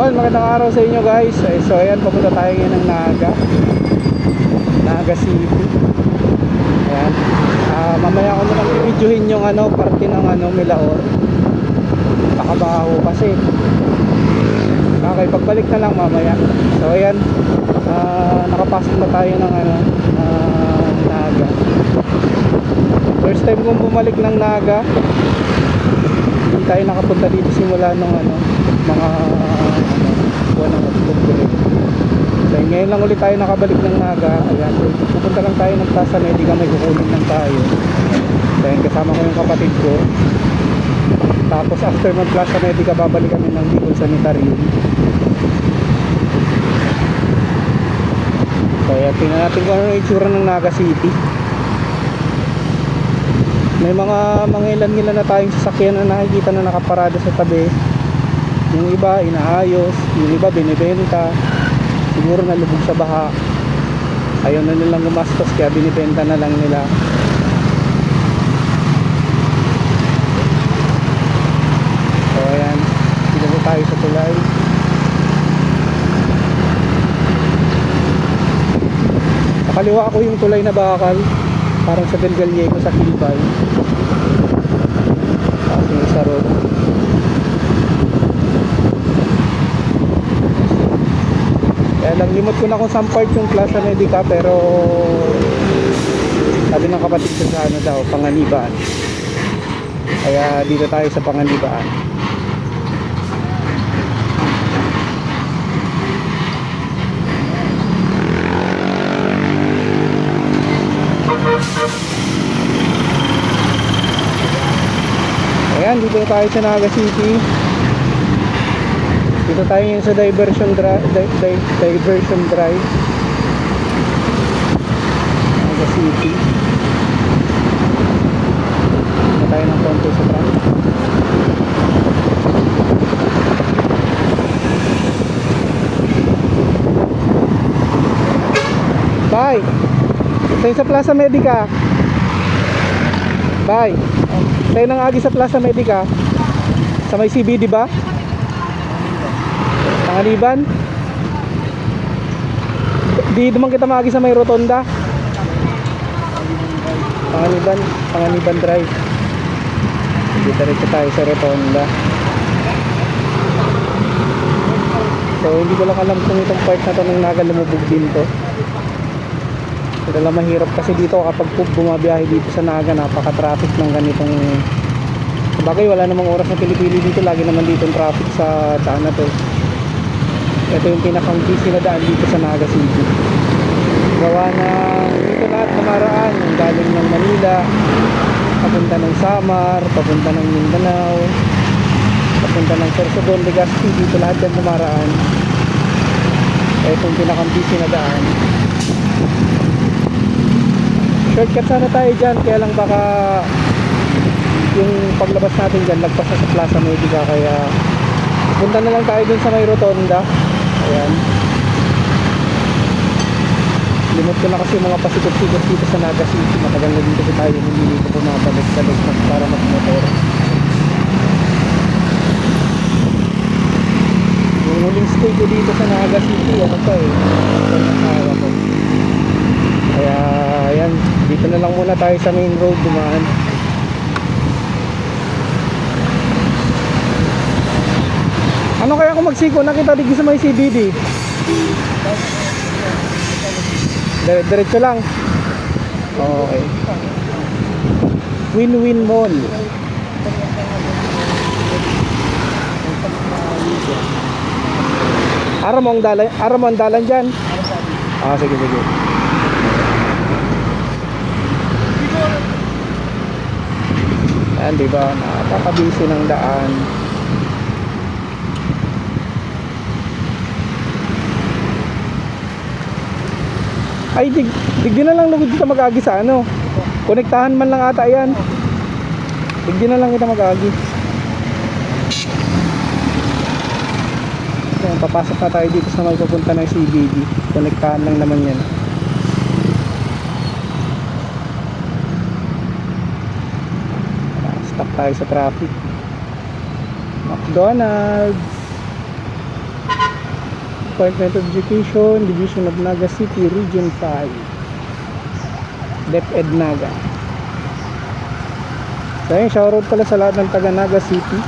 Yun, magandang araw sa inyo guys. Eh, So ayan, papunta tayo ngayon ng Naga. Naga City. Ayan. Ah, mamaya ko nalang i-videohin yung ano, parte ng ano, Milaor. Nakabaho kasi. Okay, pagbalik na lang mamaya. So ayan, ah, nakapasok na tayo ng ano, ah, Naga. First time kong bumalik ng Naga. Hindi tayo nakapunta dito simula nung ano, mga buwan ng Oktubre. So ngayon lang ulit tayo nakabalik ng Naga. Ayan, pupunta lang tayo ng Plaza Medica, may kukunin lang tayo. So ayan, kasama ko yung kapatid ko. Tapos after ng Plaza Medica, babalik kami ng Bicol Sanitarium. So ayan, tingnan natin kung ano yung itsura ng Naga City. May mga mga ilan-ilan na tayong sasakyan na nakikita na nakaparada sa tabi. Yung iba inaayos, yung iba binibenta. Siguro nalubog sa baha. Ayaw na nilang gumastos kaya binibenta na lang nila. So ayan, dito tayo sa tulay. Sa kaliwa ako yung tulay na bakal. Parang sa Del Gallego sa Kilbay. Tapos yung isa road. Kaya lang limot ko na kung saan part yung Plaza Medica pero sabi ng kapatid ko sa ano daw, Panganibaan. Kaya dito tayo sa Panganibaan. Ayan, dito tayo sa Naga City. Dito tayo ngayon sa diversion drive, di- di- diversion drive. Naga City. Dito tayo ng konti sa front. Bye! Tayo sa Plaza Medica. Bye! Tayo nang agi sa Plaza Medica. Sa may CBD ba? Pangaliban? Di naman kita maagi sa may rotonda. Pangaliban, Pangaliban Drive. Dito tayo sa rotonda. So hindi ko lang alam kung itong part na to ng naga lumubog din to. Pero lang mahirap kasi dito kapag bumabiyahe dito sa Naga napaka-traffic ng ganitong Sabagay wala namang oras na pili-pili dito lagi naman dito ang traffic sa daan na to. Ito yung pinakang busy na daan dito sa Naga City. Gawa na dito lahat kamaraan yung galing ng Manila papunta ng Samar, papunta ng Mindanao, papunta ng Sorsogon, Legazpi, dito lahat yan kumaraan. Ito yung pinakang busy na daan shortcut sana tayo dyan kaya lang baka yung paglabas natin dyan lagpas sa Plaza Medica kaya punta na lang tayo dun sa may rotonda ayan. Limot ko na kasi mga pasikot-sikot dito sa Naga City. Matagal na dito tayo hindi dito pumapalik sa loob para magmotor. Yung huling stay ko dito sa Naga City ano pa eh kaya ayan, dito na lang muna tayo sa main road dumaan. Ano kaya kung magsiko nakita dito sa may CBD? Dire diretso lang. Okay. Win-win mall. Ara mo ang dalan, ara mo ang dalan diyan. Ah, sige sige. Ayan, di ba? Napakabisi ng daan. Ay, dig, digdi na lang lugod kita mag-agi sa ano. Konektahan man lang ata yan. Digdi na lang kita mag-agi. Ayan, papasok na tayo dito sa may papunta ng CBD. Konektahan lang naman yan. Stop tayo sa traffic. McDonald's. Department of Education, Division of Naga City, Region 5. DepEd Naga. So ayun, shoutout pala sa lahat ng taga Naga City.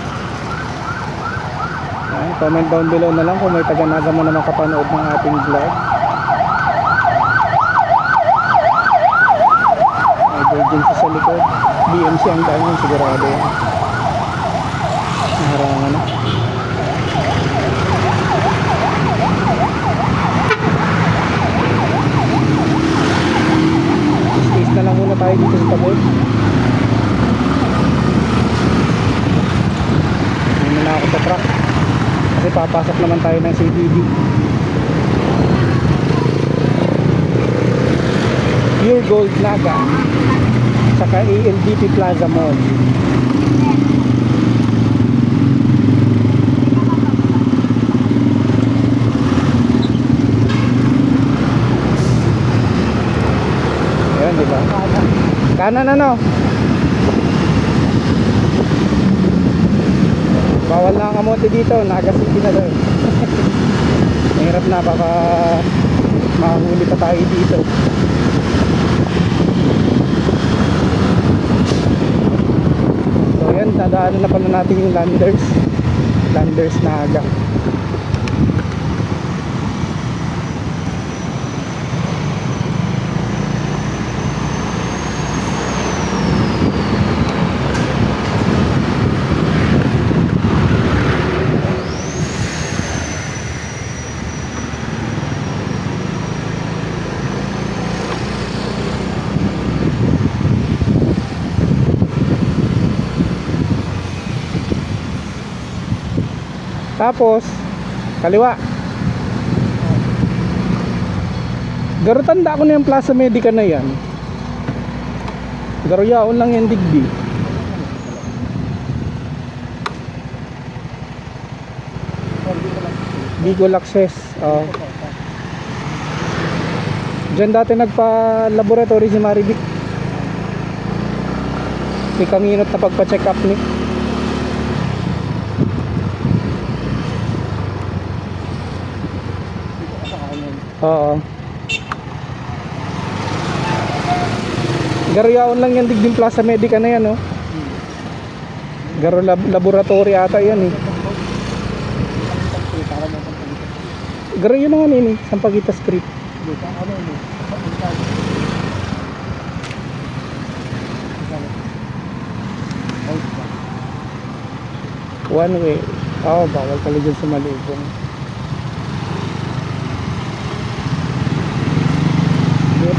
Ayan, comment down below na lang kung may taga Naga mo na makapanood ng ating vlog. Emergency sa likod. BMC ang dahil sigurado yan. Naharangan na. Na lang muna tayo dito sa tabi. Ano na ako sa truck. Kasi papasok naman tayo ng CBD. Pure Gold Naga. Saka ALDP Plaza Mall. Ayan, di ba? Kanan ano? Bawal na ang kamote dito, nagasiti na doon. Mahirap na, baka mahuli pa tayo dito. So yan, dadaanan na pala natin yung landers. Landers na aga. Tapos, kaliwa. Garo tanda ko na yung Plaza Medica na yan. Garo yaon lang yung digdi. Bicol Access. Oh. Diyan dati nagpa-laboratory si Marivic. May kanginot na pagpa-check up ni. Oo. Garayaon lang yan digding Plaza Medica na yan, no? Garo lab- laboratory ata yan, eh. Garo yun naman yun, eh. Sampaguita Street. One way. Oo, bawal pala dyan sa Malibong.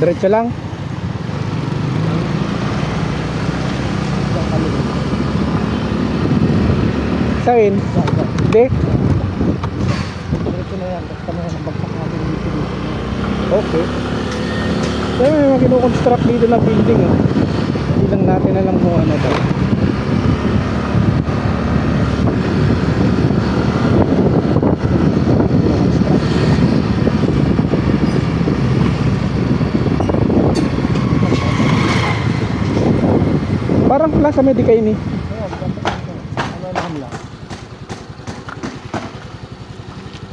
Diretso lang. Saan? Hindi. Okay. Kaya may mga kinukonstruct dito na building oh. Hindi lang natin alam kung ano daw. Parang Plaza Medica ini.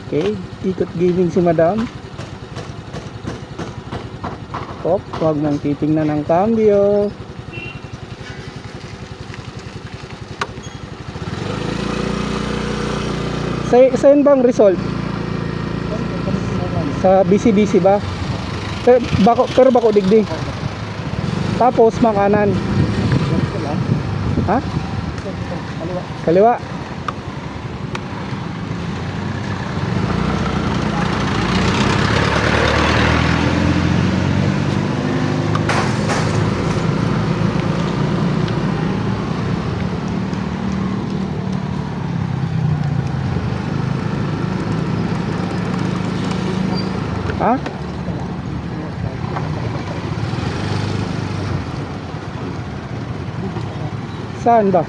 Okay, ikot gaming si Madam. Pop, huwag nang titingnan ng cambio. Sa saan bang result? Sa BCBC ba? Pero bako, pero bako digdi. Tapos makanan. Ha? Kaliwa. Ha? Saan ba?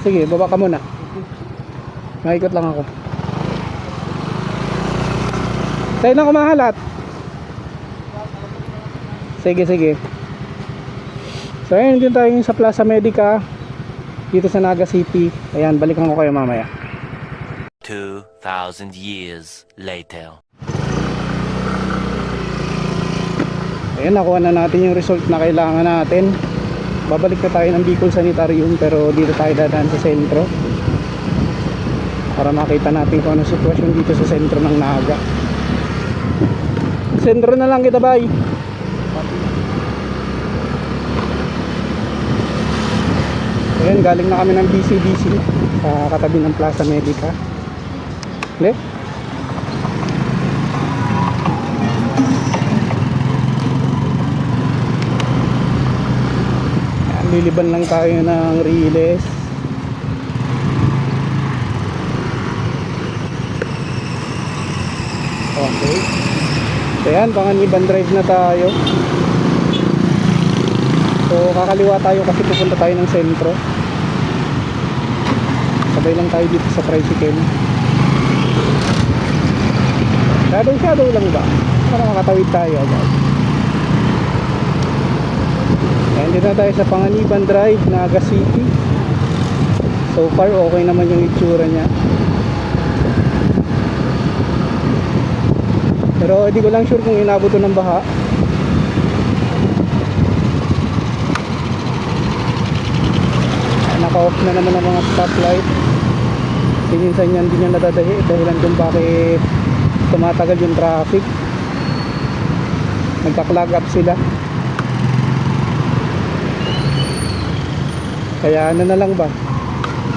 Sige, baba ka muna. Maikot lang ako. Sa'yo na kumahalat. Sige, sige. So, ayun din tayo sa Plaza Medica dito sa Naga City. Ayan, balikan ko kayo mamaya. 2,000 years later. Ayan, nakuha na natin yung result na kailangan natin. Babalik na tayo ng Bicol Sanitarium pero dito tayo dadaan sa sentro. Para makita natin kung ano sitwasyon dito sa sentro ng Naga. Sentro na lang kita, bye. Ayan, galing na kami ng BCBC sa katabi ng Plaza Medica. Le? Liliban lang tayo ng Riles. Okay. So yan, panganiban drive na tayo. So kakaliwa tayo kasi pupunta tayo ng sentro. Sabay lang tayo dito sa tricycle. Shadow shadow lang ba? Para makatawid tayo agad. Ayan dito na tayo sa Panganiban Drive, Naga City. So far okay naman yung itsura niya. Pero hindi ko lang sure kung inabot to ng baha. Naka-off na naman ang mga stoplight. Minsan yan din yung nadadahi dahilan kung bakit tumatagal yung traffic. Nagka-clog up sila. Kaya ano na lang ba?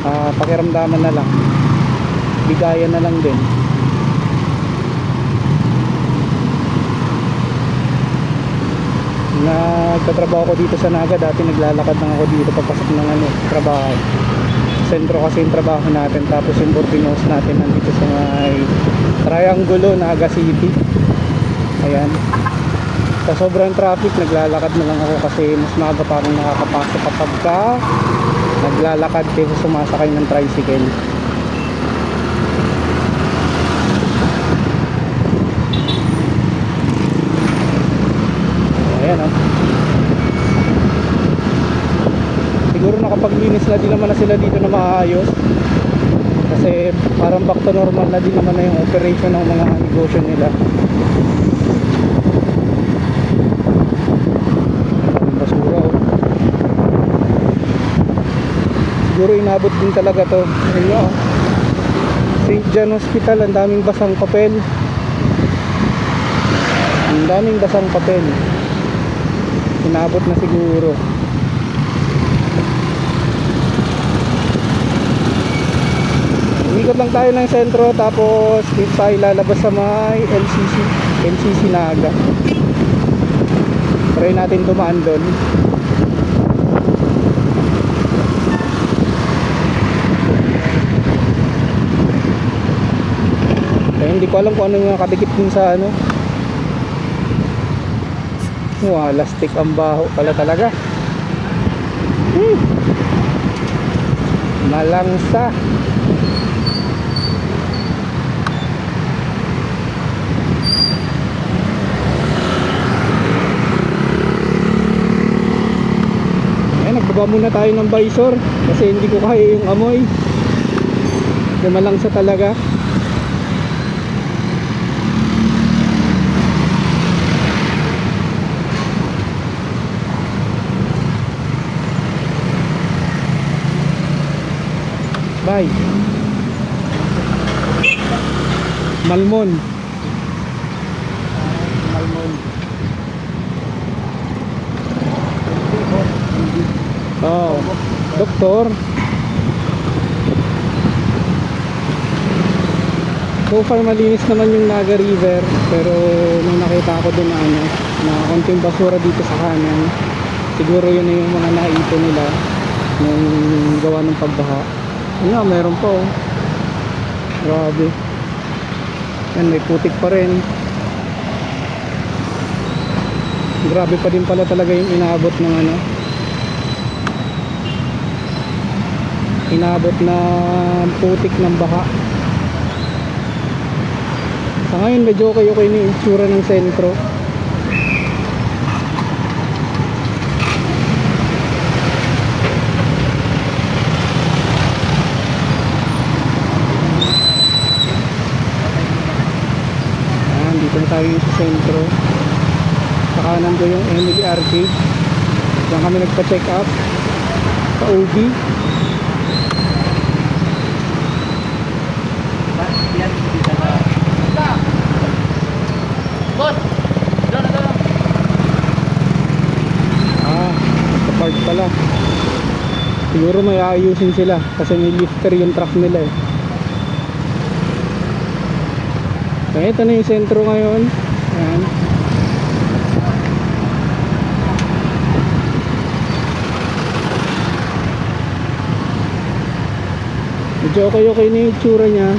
Ah, pakiramdaman na lang. Bigayan na lang din. nagtatrabaho ko dito sa Naga dati naglalakad lang ako dito pagpasok ng ano, trabaho sentro kasi yung trabaho natin tapos yung house natin nandito sa may Triangulo, Naga City ayan sa sobrang traffic naglalakad na lang ako kasi mas maaga pa akong nakakapasok kapag ka naglalakad kaysa sumasakay ng tricycle. Ayan oh. Siguro na din naman na sila dito na maayos. Kasi parang back to normal na din naman na yung operation ng mga negosyo nila Daming basura oh. Siguro inabot din talaga to. Ayun oh. St. John Hospital ang daming basang papel. Ang daming basang papel. Inabot na siguro. Umikot lang tayo ng sentro tapos dito tayo lalabas sa may LCC LCC Naga. Try natin dumaan doon hindi ko alam kung ano yung nakadikit dun sa ano Wow, lastik ang baho pala talaga. Hmm. Malangsa. Ayan, nagbaba muna tayo ng visor kasi hindi ko kaya yung amoy. Kasi malangsa talaga. Bye. Malmon. Malmon. Oh, doktor. So far malinis naman yung Naga River pero may nakita ako doon ano na konting basura dito sa kanan. Siguro yun na yung mga naipon nila nung gawa ng pagbaha. Yun nga, meron pa oh. Grabe. Yan, may putik pa rin. Grabe pa din pala talaga yung inaabot ng ano. Inaabot na putik ng baha. Sa ngayon, medyo okay okay na itsura ng sentro. Ayan, dito na tayo sa sentro. Sa kanan ko yung Emily Arcade. Diyan kami nagpa-check up. Sa OB. Ah, sa pala. Siguro may aayusin sila kasi may lifter yung truck nila eh. So, ito na yung sentro ngayon. Ayan. Medyo okay okay na yung tsura niya.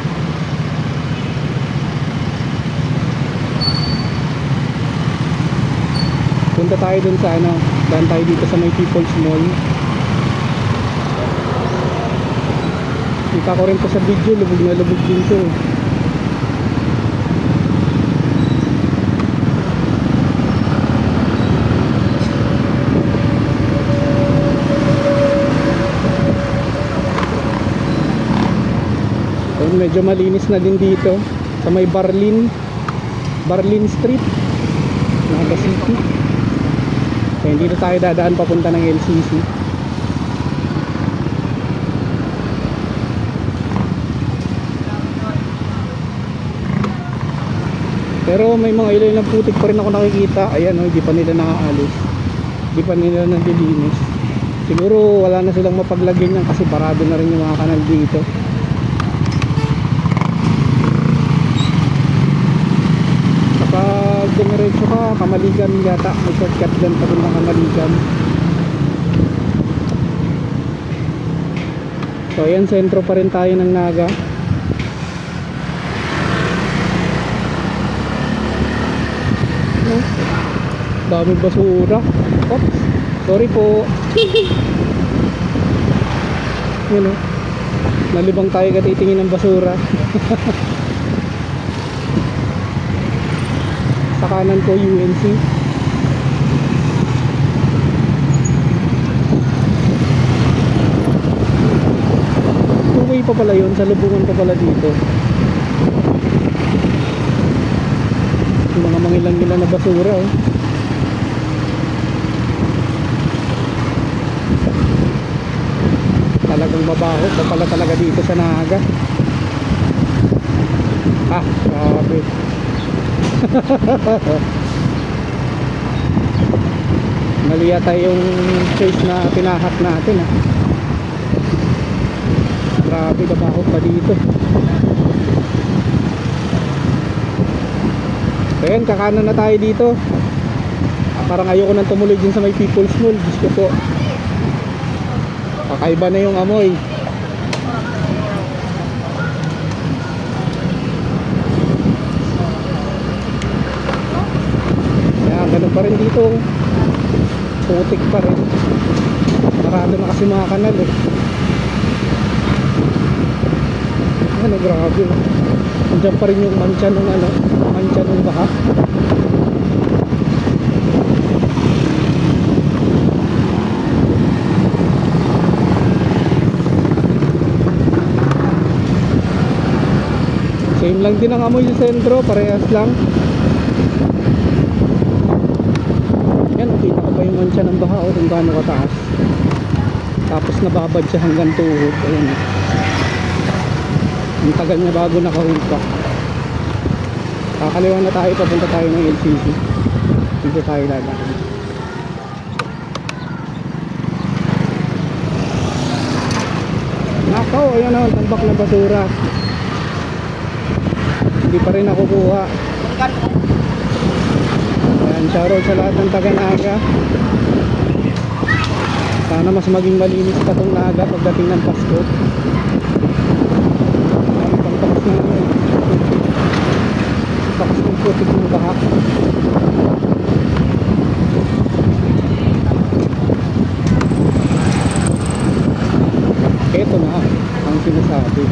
Punta tayo dun sa ano, daan tayo dito sa may People's Mall. Kita ko rin to sa video, lubog na lubog din to. Medyo malinis na din dito. Sa may Barlin Barlin Street Naga City. Kaya na tayo dadaan papunta ng LCC pero may mga ilan ng putik pa rin ako nakikita. Ayan o hindi pa nila nakaalis hindi pa nila nandilinis siguro wala na silang mapaglagyan yan kasi barado na rin yung mga kanal dito kapag dumiretso ka kamaligan yata. May shortcut dyan pa rin ng kamaligan. So ayan sentro pa rin tayo ng Naga. Dami basura. Oops. Sorry po. Yun o nalibang tayo katitingin ng basura kanan ko UNC two-way pa pala yun sa lubungan pa pala dito. Yung mga mangilang nila na basura oh. talagang babaho pa pala talaga dito sa Naga. Ah grabe mali yata yung face na pinahak natin ah. grabe babaho pa dito. Ayan, kakanan na tayo dito. Ah, parang ayoko nang tumuloy din sa may people's mall. Diyos ko po. Kakaiba na yung amoy Kaya ganun pa rin dito. Putik pa rin. Marado na kasi mga kanal eh. Ano grabe. Andiyan pa rin yung mancha ng ano, mancha ng baha. Same lang din ang amoy sa sentro, parehas lang. Yan, nakita pa mancha ng baha o kung gaano kataas. Tapos nababad siya hanggang tuhod. Ayan. Ang tagal niya bago nakahulpa. Kakaliwa na tayo, papunta tayo ng LCC. Dito tayo lalakad. Nakaw, ayan na, tambak na basura. Hindi pa rin nakukuha. Ayan, shoutout sa lahat ng taga Naga. Sana mas maging malinis pa tong Naga pagdating ng Pasko. Ay, pang tapos na naman. putik ng baha. Ito na ang sinasabi.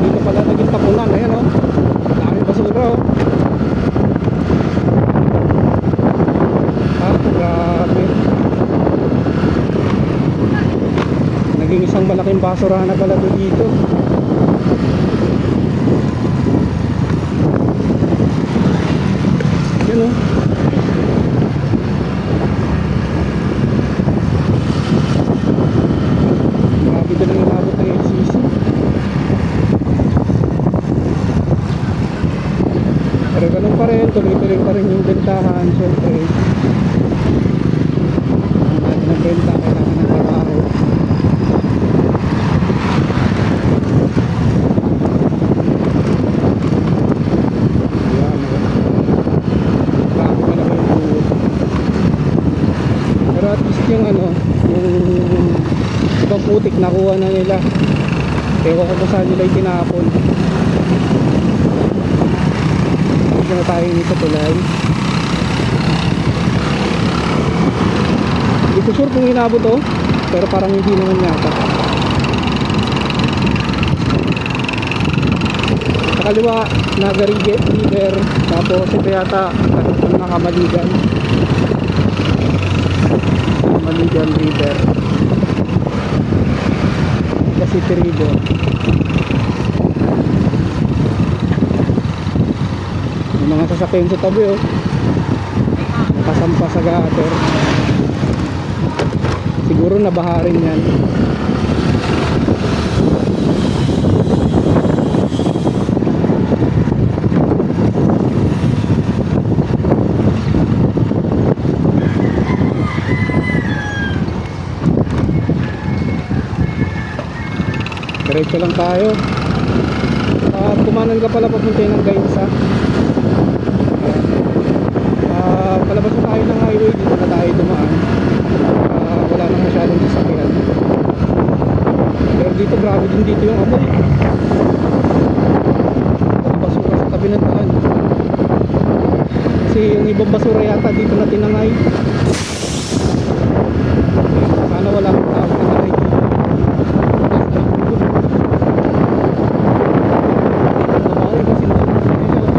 Dito pala naging tapunan. Ayan o. Oh. Daming basura o. Oh. Ah, grabe. Naging isang malaking basurahan na pala to dito. Yun o. LCC. Pero ganun pa rin, tuloy-tuloy pa rin yung bentahan. Siyempre, ang natin ng benta, kailangan ng trabaho. Ayan, Grabe ka naman yung buhok. Pero at least yung ano, yung ibang putik nakuha na nila. Ko kung saan nila itinapon. Dito na tayo dito tulay. Hindi ko sure kung inabot to, pero parang hindi naman yata. Sa kaliwa, Nagarige River, tapos ito yata, takot ng nakamaligan. Maligan River. Kasi River. May mga sasakyan sa tabi oh. Nakasampa sa gutter. Siguro nabaha rin yan. Diretso lang tayo. At kumanan ka pala papunta ng Gainsa. Ah, palabas na tayo ng highway dito na tayo dumaan. Ah, wala nang masyadong sasakyan. Pero dito grabe din dito yung amoy. Basura sa tabi ng daan. Kasi yung ibang basura yata dito na tinangay. Sana wala akong tao tinangay dito. Babae ba sinusunod nila?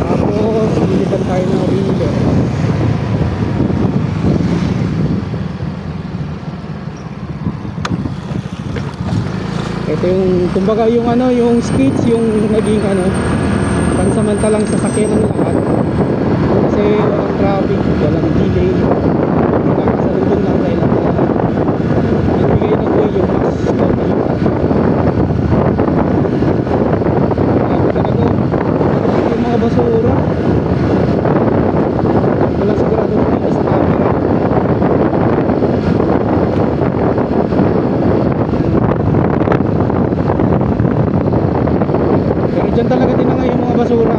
Tapos, lilipan tayo ng river. Ito yung, kumbaga yung ano, yung skates, yung naging ano, pansamantalang sasakyan ng lahat. Kasi walang traffic, walang delay. Nakakasalubong lang tayo lang na nagbigay ng way yung mas konti yung Grabe talaga. Yung mga basura. Wala sigurado kung dito sa camera. Pero dyan talaga din nga yung mga basura.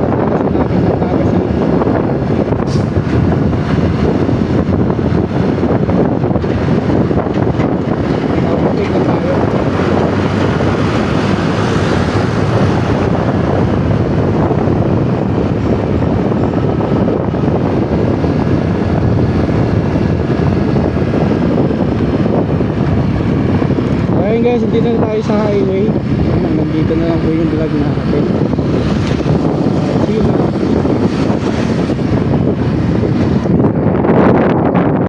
Nalalakas na natin ng Naga City. Nakapagpig na tayo. Hindi na tayo sa highway. Nandito na lang po yung vlog natin.